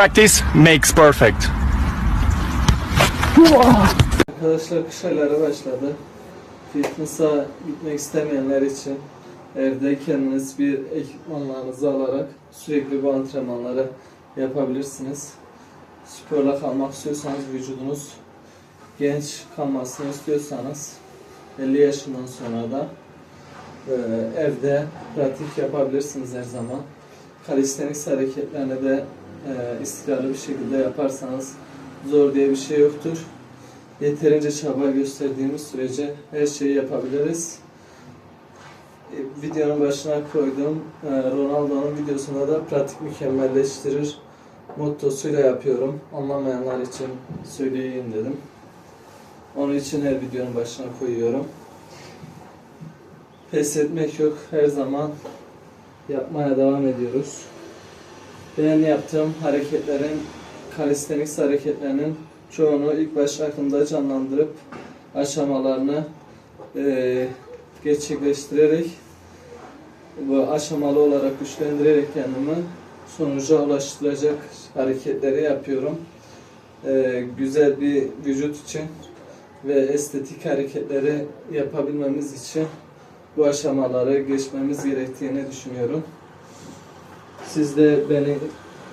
Practice makes perfect. Arkadaşlar kış ayları başladı. Fitness'a gitmek istemeyenler için evde kendiniz bir ekipmanlarınızı alarak sürekli bu antrenmanları yapabilirsiniz. Sporla kalmak istiyorsanız vücudunuz genç kalmasını istiyorsanız 50 yaşından sonra da e, evde pratik yapabilirsiniz her zaman. Calisthenics hareketlerini de e, istikrarlı bir şekilde yaparsanız zor diye bir şey yoktur yeterince çaba gösterdiğimiz sürece her şeyi yapabiliriz. E, Videonun başına koyduğum e, Ronaldo'nun videosunda da pratik mükemmelleştirir mottosuyla yapıyorum. Anlamayanlar için söyleyeyim dedim. Onun için her videonun başına koyuyorum. Pes etmek yok. Her zaman yapmaya devam ediyoruz. Ben yaptığım hareketlerin, calisthenics hareketlerinin çoğunu ilk başta aklımda canlandırıp aşamalarını eee, gerçekleştirerek bu aşamalı olarak güçlendirerek kendimi sonuca ulaştıracak hareketleri yapıyorum. Eee, güzel bir vücut için ve estetik hareketleri yapabilmemiz için bu aşamaları geçmemiz gerektiğini düşünüyorum. Siz de beni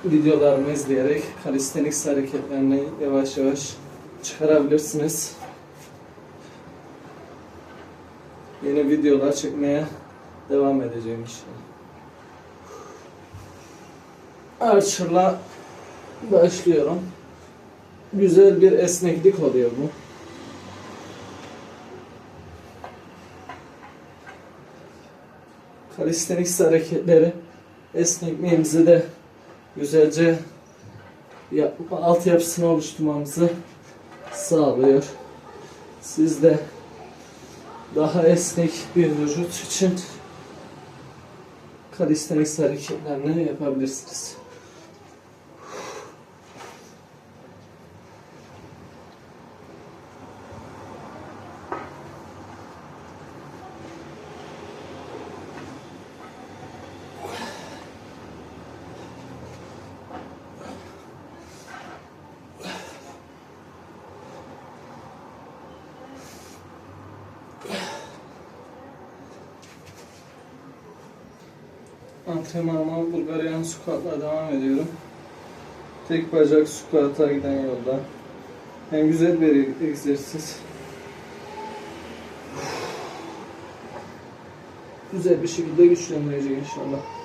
videolarımı izleyerek calisthenics hareketlerini yavaş yavaş çıkarabilirsiniz. Yeni videolar çekmeye devam edeceğim inşallah. Archer'la başlıyorum. Güzel bir esneklik oluyor bu. Calisthenics hareketleri esnekliğimizi de güzelce yap- altyapısını oluşturmamızı sağlıyor. Siz de daha esnek bir vücut için calisthenics hareketlerini yapabilirsiniz. Antrenmanıma Bulgarian squat'la devam ediyorum. Tek bacak squat'a giden yolda. Hem güzel bir egzersiz. Güzel bir şekilde güçlendirecek inşallah.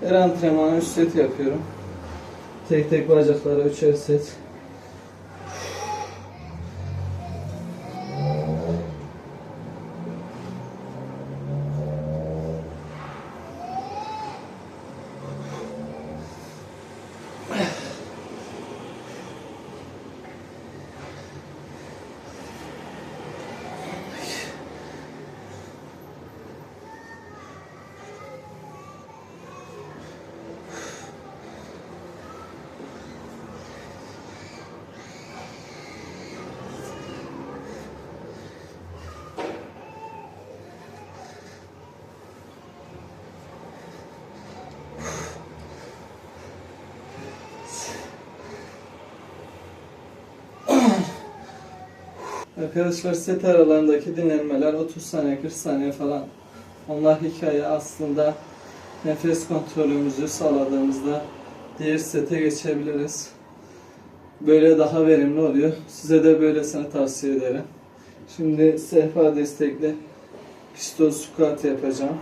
Her antrenmanı 3 set yapıyorum. Tek tek bacaklara 3'er set. Arkadaşlar set aralarındaki dinlenmeler 30 saniye 40 saniye falan. Onlar hikaye aslında nefes kontrolümüzü sağladığımızda diğer sete geçebiliriz. Böyle daha verimli oluyor. Size de böylesini tavsiye ederim. Şimdi sehpa destekli pistol squat yapacağım.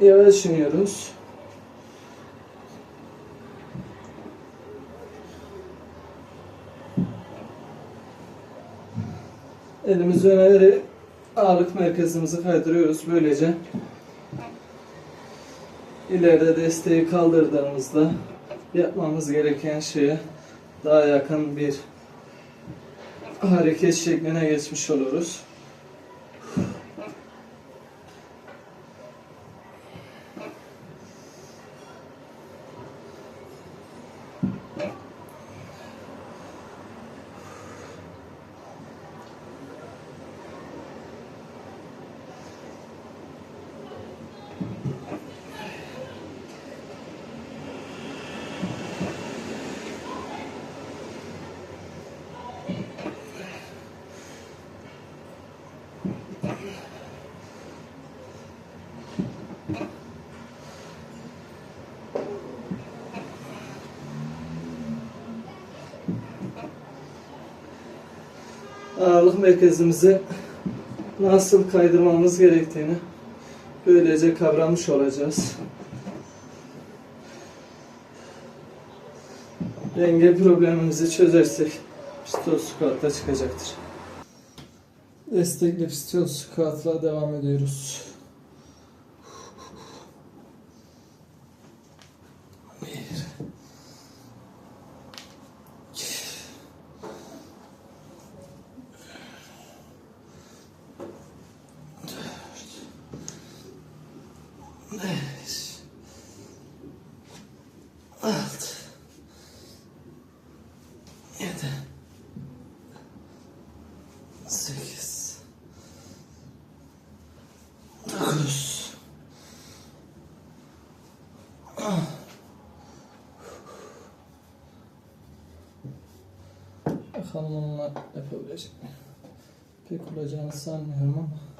Yavaş iniyoruz. Elimizi öne vererek ağırlık merkezimizi kaydırıyoruz. Böylece ileride desteği kaldırdığımızda yapmamız gereken şeye daha yakın bir hareket şekline geçmiş oluruz. Ağırlık merkezimizi nasıl kaydırmamız gerektiğini böylece kavramış olacağız. Denge problemimizi çözersek pistol squat'ta çıkacaktır. Destekli pistol squat'la devam ediyoruz. Sekiz. Dokuz. Bakalım onunla yapabilecek mi? Pek olacağını sanmıyorum ama.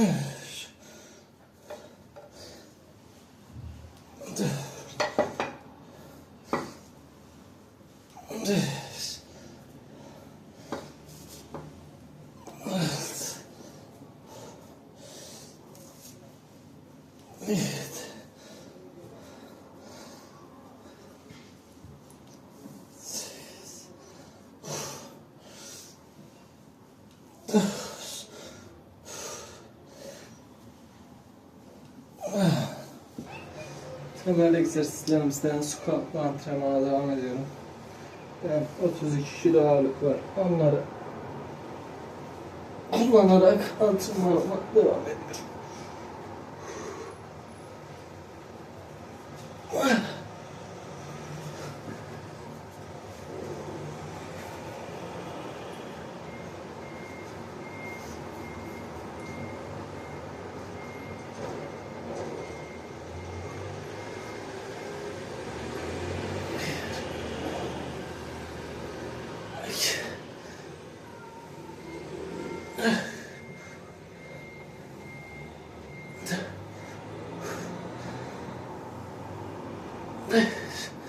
Yeah. Temel egzersizlerimizden squat antrenmana devam ediyorum. Ben 32 kilo ağırlık var. Onları kullanarak antrenmanıma devam ediyorum. そう。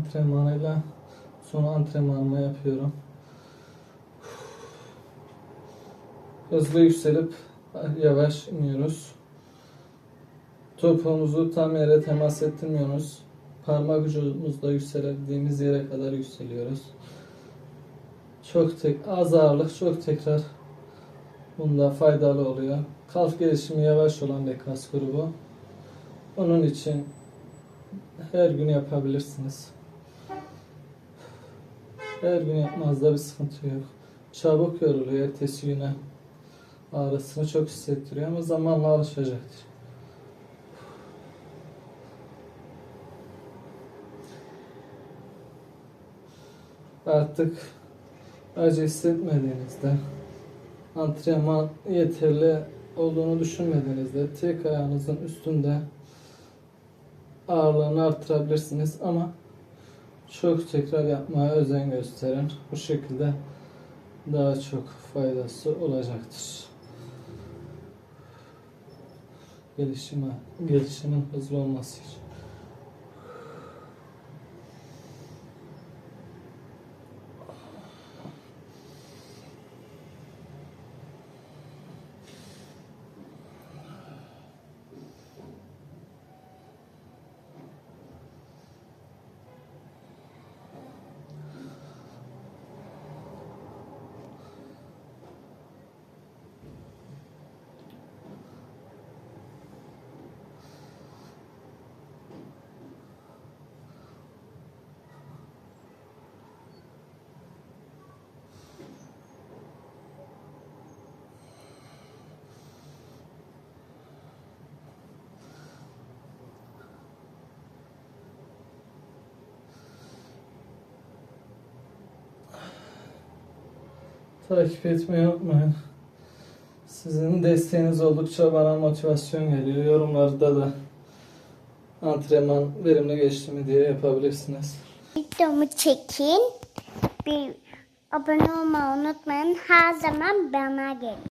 Antrenmanıyla son antrenmanımı yapıyorum. Hızlı yükselip yavaş iniyoruz. Topuğumuzu tam yere temas ettirmiyoruz. Parmak ucumuzla yükselebildiğimiz yere kadar yükseliyoruz. çok tek az ağırlık çok tekrar bunda faydalı oluyor. Kalf gelişimi yavaş olan bir kas grubu. Onun için her gün yapabilirsiniz. Her gün yapmanızda bir sıkıntı yok. Çabuk yoruluyor ertesi güne. Ağrısını çok hissettiriyor ama zamanla alışacaktır. Artık acı hissetmediğinizde, antrenman yeterli olduğunu düşünmediğinizde tek ayağınızın üstünde ağırlığını arttırabilirsiniz ama çok tekrar yapmaya özen gösterin. Bu şekilde daha çok faydası olacaktır. Gelişime, gelişimin hızlı olması için. Takip etmeyi unutmayın. Sizin desteğiniz oldukça bana motivasyon geliyor. Yorumlarda da antrenman verimli geçti mi diye yapabilirsiniz. Videomu çekin. Bir abone olmayı unutmayın. Her zaman bana gelin.